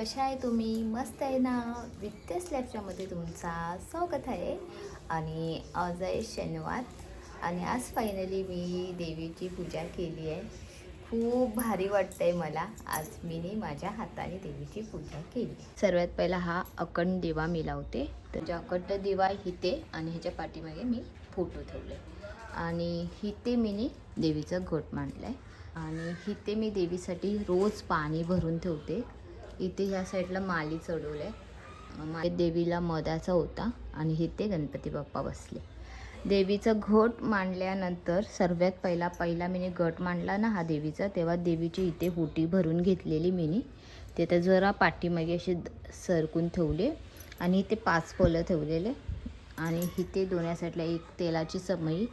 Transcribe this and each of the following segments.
कशा आहे तुम्ही? मस्त आहे ना? विद्या स्लॅबच्यामध्ये तुमचा स्वागत आहे. आणि आज आहे शनिवार आणि आज फायनली मी देवीची पूजा केली आहे. खूप भारी वाटतंय मला. आज मी माझ्या हाताने देवीची पूजा केली. सर्वात पहिला हा अखंड दिवा मी लावते. तर जो अखंड दिवा हिते आणि ह्याच्या पाठीमागे मी फोटो ठेवले. आणि हिते मी देवीचं घट मांडलं आहे आणि हिते मी देवीसाठी रोज पाणी भरून ठेवते. इथे ह्या साईडला माली चढवलं आहे देवीला मधाचा होता आणि इथे गणपती बाप्पा बसले. देवीचं घट मांडल्यानंतर सर्वात पहिला पहिला मी घट मांडला ना हा देवीचा तेव्हा देवीची इथे होटी भरून घेतलेली मीनी. ते तर जरा पाठीमागे असे सरकून ठेवले आणि इथे पाच फुलं ठेवलेले. आणि इथे दोन्ही साईडला एक तेलाची समई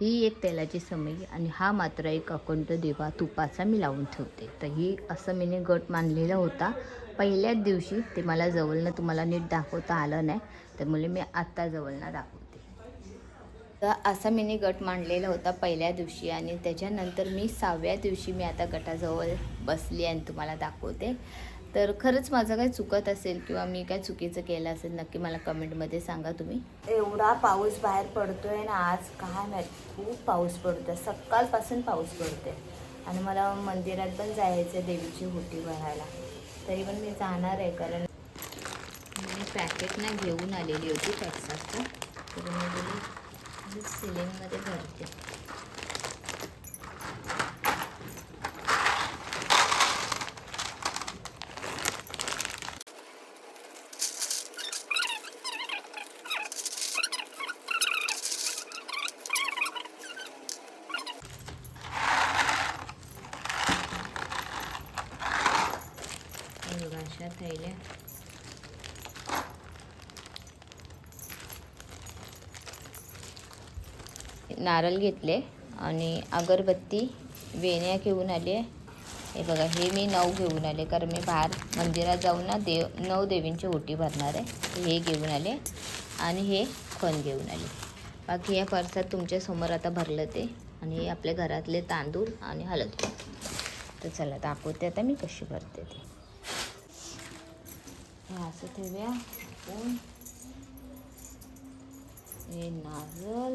ही एक तेलाची समई आणि हा मात्र एक अखंड दिवा तुपाचा मी लावून ठेवते. तर ही असं मीने गट मांडलेला होता. पहिल्याच दिवशी ते मला जवळनं तुम्हाला नीट दाखवता आलं नाही त्यामुळे मी आत्ता जवळनं दाखवते. तर असा मीने गट मांडलेला होता पहिल्या दिवशी आणि त्याच्यानंतर मी सहाव्या दिवशी मी आता गटाजवळ बसली आणि तुम्हाला दाखवते. तर खरंच माझं काय चुकत असेल किंवा मी काय चुकीचं केलं असेल नक्की मला कमेंटमध्ये सांगा तुम्ही. एवढा पाऊस बाहेर पडतोय ना आज काय नाही खूप पाऊस पडतोय. सकाळपासून पाऊस पडतोय. आणि मला मंदिरात पण जायचं आहे देवीची होटी भरायला तरी पण मी जाणार आहे कारण मी पॅकेट ना घेऊन आलेली होती पॅक्साचं तर मी सिलिंगमध्ये भरते हे बघा अशा थैल्या नारळ घेतले आणि अगरबत्ती वेण्या घेऊन आले. हे बघा हे मी नऊ घेऊन आले कारण मी बाहेर मंदिरात जाऊन ना देव नऊ देवींची ओटी भरणार आहे. हे घेऊन आले आणि हे खण घेऊन आले. बाकी या फरसात तुमच्यासमोर आता भरलं ते आणि हे आपल्या घरातले तांदूळ आणि हळद. तर चला दाखवते आता मी कशी भरते ते. हे असं ठेवूया हे नारळ.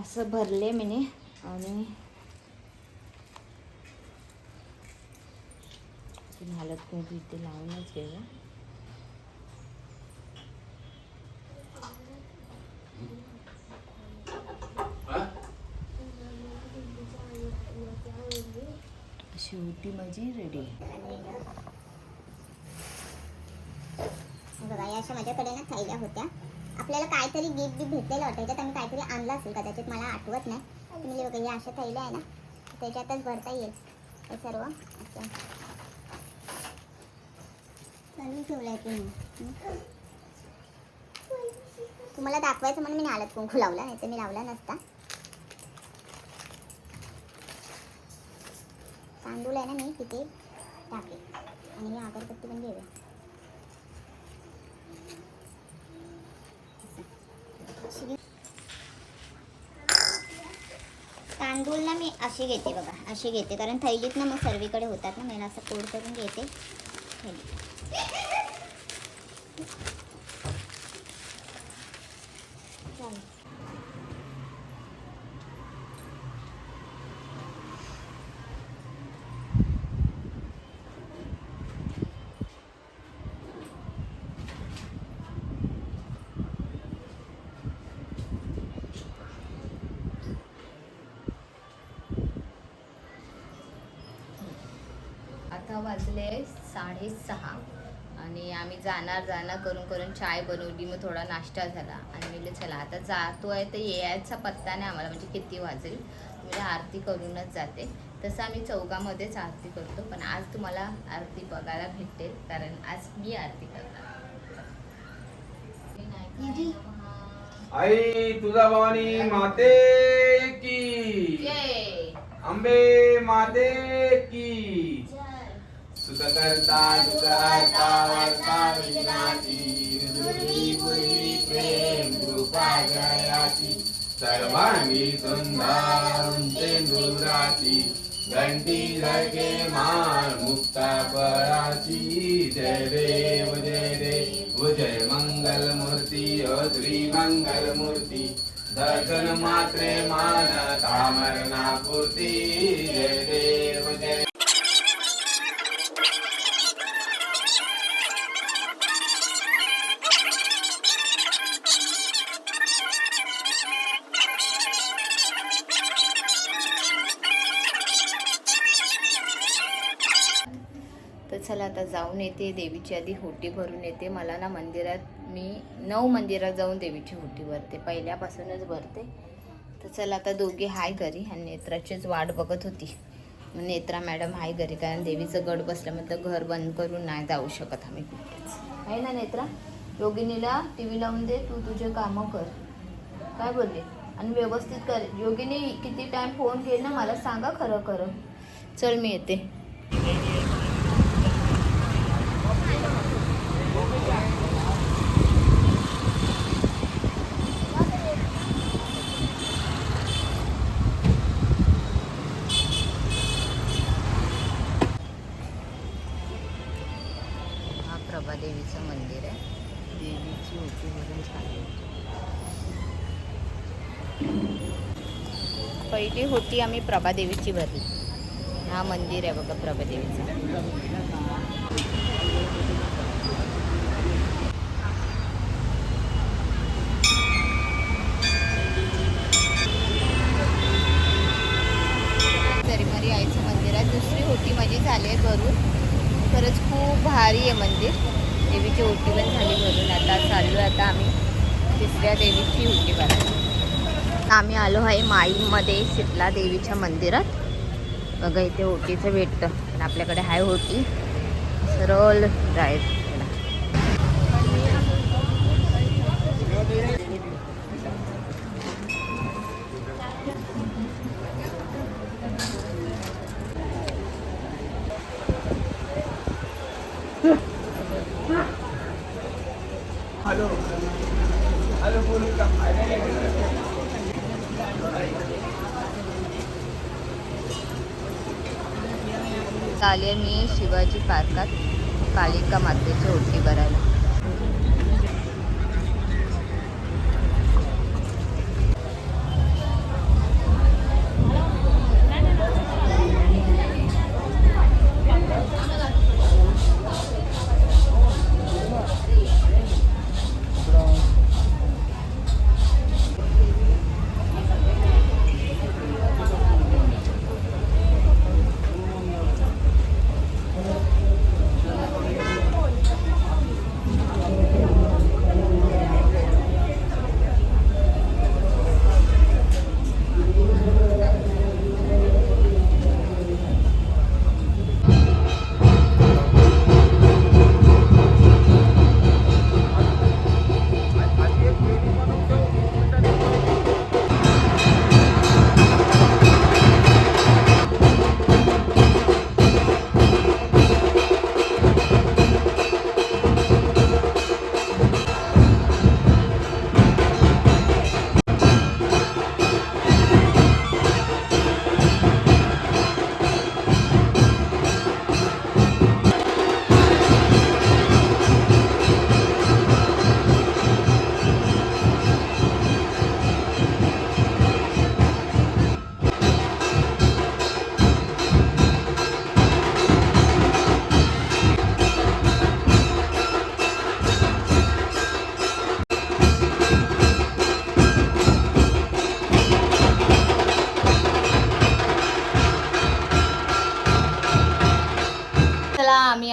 असं भरले मीने आणि हालत मी इथे लावूनच घेऊया शेवटी माझी रेडी बघा या अशा माझ्याकडे ना थैल्या होत्या. आपल्याला काहीतरी गिफ्ट बी भेटलेलं होतं. त्याच्यात आम्ही काहीतरी आणलं असेल कदाचित मला आठवत नाही. तुम्ही बघा या अशा थैल्या आहे ना त्याच्यातच भरता येईल. हे सर्व. असं ठेवलं ठेवलंय तुम्ही. तुम्हाला दाखवायचं म्हणून मी हळद कुंकू लावला नाही तर मी लावला नसता. तांदूळ आहे ना मी तिथे टाकले? आणि ही अगरबत्ती पण घेऊया तांदूळ ना मी अशी घेते बघा अशी घेते. कारण थैलीत ना मग सर्वीकडे होतात ना मला असं कोड करून घेते. थैली. आता वाजले साडेसहा आणि आम्ही जाणार जाणार करून करून चाय बनवली मग थोडा नाश्ता झाला. आणि मी चला आता जातो आहे तर यायचा पत्ता नाही आम्हाला म्हणजे किती वाजेल? अष्टमीला आरती करूनच जाते. तसं आम्ही चौकामध्येच आरती करतो पण आज तुम्हाला आरती बघायला भेटेल कारण आज मी आरती करणार. आई तुझा भवानी माते की. जय. अंबे माते की. सुख करता दुख वार्ता विघ्नाची दुर्वी पूर्वी प्रेम कृपा जयाची सर्वांगी सुंदर दुराची घंटी झळके मान मुक्ता पराची जय देव जय देव जय मंगल मूर्ती ओ श्री मंगल मूर्ती दर्शन मात्रे मान तामरणा पूर्ती जय देव चला आता जाऊन येते देवीची आधी होटी भरून येते. मला ना मंदिरात मी नऊ मंदिरात जाऊन देवीची होटी भरते. पहिल्यापासूनच भरते. तर चला आता दोघी हाय घरी आणि नेत्राचीच वाट बघत होती. मग नेत्रा मॅडम हाय घरी कारण देवीचं गड बसल्यामुळे घर बंद करून नाही जाऊ शकत आम्ही कुठेच. आहे ना नेत्रा? योगिनीला टी व्ही लावून दे तू तुझे कामं कर. काय बोलले? आणि व्यवस्थित कर. योगिनी किती टाईम फोन घेईल ना मला सांगा खरं खरं. चल मी येते. पहिली होती आम्ही प्रभादेवीची भरली. हा मंदिर आहे बघा प्रभादेवीचं. आईचं मंदिर आहे. दुसरी होती माझी झाली आहे भरून खरंच खूप भारी आहे मंदिर. देवीची ओटी पण झाली भरून. आता चाललो आता आम्ही तिसऱ्या देवीची ओटी भरायला आम्ही आलो आहे माईमध्ये शितला देवीच्या मंदिरात. बघा इथे ओटीचं भेटतं. पण आपल्याकडे आहे ओटी सरळ जायचं आले मी शिवाजी पार्कात कालिका मातेची ओटी भरायला.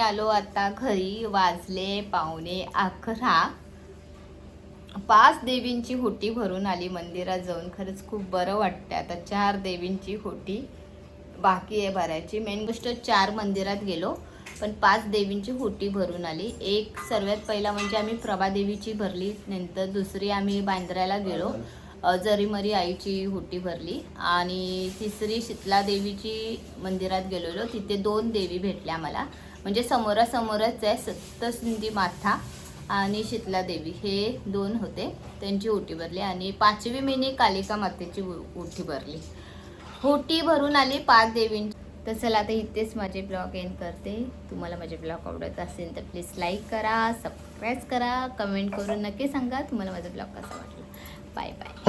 आलो आता घरी. वाजले पावणे अकरा. पाच देवींची होटी भरून आली मंदिरात जाऊन. खरंच खूप बरं वाटतं आता चार देवींची होटी बाकी आहे भरायची. मेन गोष्ट चार मंदिरात गेलो पण पाच देवींची होटी भरून आली. एक सर्वात पहिला म्हणजे आम्ही प्रभादेवीची भरली. नंतर दुसरी आम्ही बांद्र्याला गेलो. जरीमरी आईची होटी भरली. आणि तिसरी शीतला देवीची मंदिरात गेलेलो. तिथे दोन देवी भेटल्या मला म्हणजे समोरासमोरच आहे सप्तसुंदी माथा आणि शीतला देवी. हे दोन होते त्यांची ओटी भरली आणि पाचवी महिने कालिका मातेची ओटी भरली. ओटी भरून आली पाच देवींची. तर चला आता इथेच माझे ब्लॉग एंड करते. तुम्हाला माझे ब्लॉग आवडत असेल तर प्लीज लाईक करा सबस्क्राईब करा कमेंट करून नक्की सांगा. तुम्हाला माझा ब्लॉग कसा वाटला?